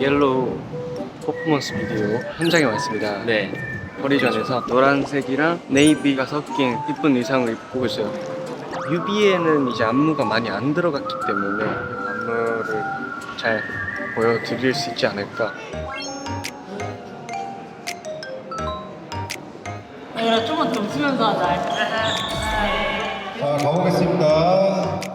옐로우 퍼포먼스 비디오 현장에 와 있습니다. 네. 거리전에서 노란색이랑 네이비가 섞인 이쁜 의상을 입고 있어요. 뮤비에는 이제 안무가 많이 안 들어갔기 때문에 안무를 잘 보여드릴 수 있지 않을까. 얘들아 좀만 더 웃으면서 하자. 자, 가보겠습니다.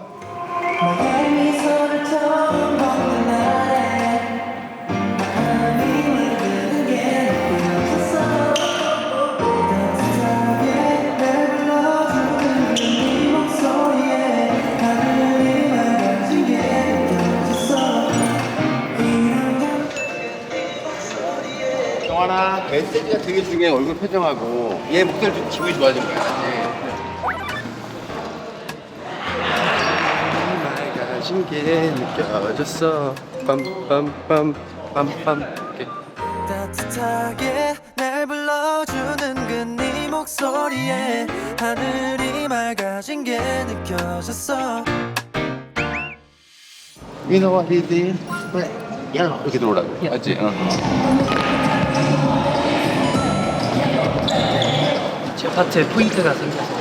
메시지가 되게 중요해 얼굴 표정하고 얘 목소리 좀 기분이 좋아진 거야 맑아진 게 느껴졌어. 빰빰빰 빰빰. 이렇게. 따뜻하게 날 불러주는 그 네 목소리에 하늘이 맑아진 게 느껴졌어 You know what he did? 야 이렇게 들어오라고 맞지? 어. 제 파트에 포인트가 생겨서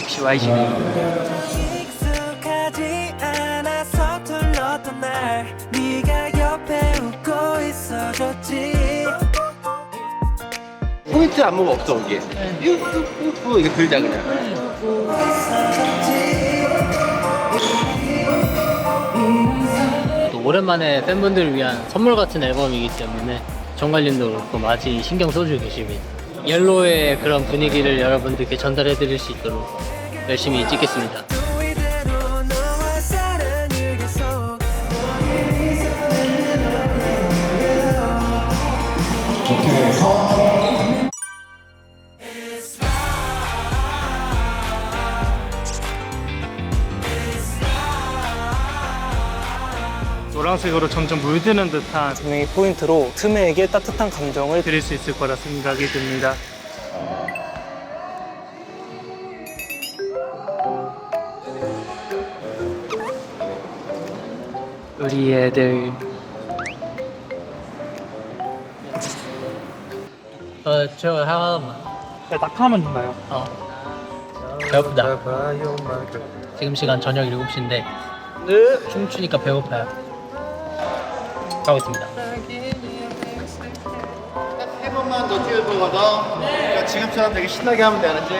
역시 YG는 익숙하지 않아 서툴렀던 날 네가 옆에 웃고 있어줬지 포인트 안무가 없어 이게 유유유 이게 들자 그냥 또 오랜만에 팬분들을 위한 선물 같은 앨범이기 때문에 정관님도 그렇고 많이 신경 써주고 계십니다. 옐로의 그런 분위기를 여러분들께 전달해 드릴 수 있도록 열심히 찍겠습니다. 너와 노란색으로 점점 물드는 듯한 분위기 포인트로 틈에게 따뜻한 감정을 드릴 수 있을 거라 생각이 듭니다. 우리 애들 어, 저 하나만. 네, 딱 하나만 된가요? 어. 배고프다. 지금 시간 저녁 7시인데 춤추니까 배고파요. 가고 있습니다. 세 번만 더 뛰어보거든 그러니까 지금처럼 되게 신나게 하면 돼 알았지?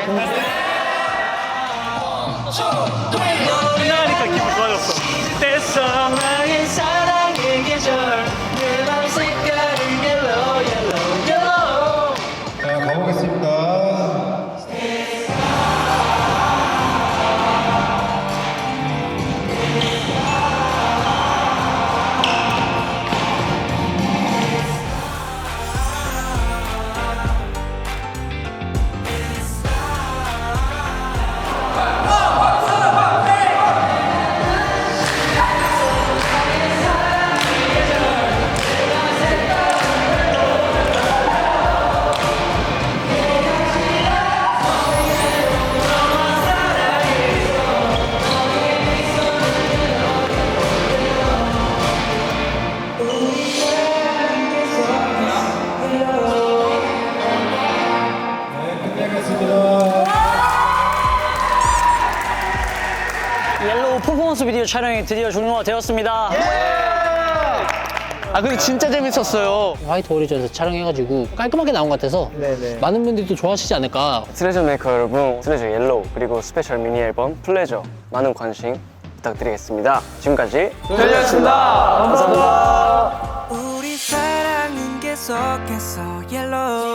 퍼포먼스 비디오 촬영이 드디어 종료가 되었습니다. 아 근데 진짜 재밌었어요. 화이트 오리전에서 촬영해가지고 깔끔하게 나온 것 같아서 많은 분들이 또 좋아하시지 않을까. 트레저 메이커 여러분, 트레저 옐로우 그리고 스페셜 미니 앨범 플레저 많은 관심 부탁드리겠습니다. 지금까지 우리 사랑은 계속해서 yellow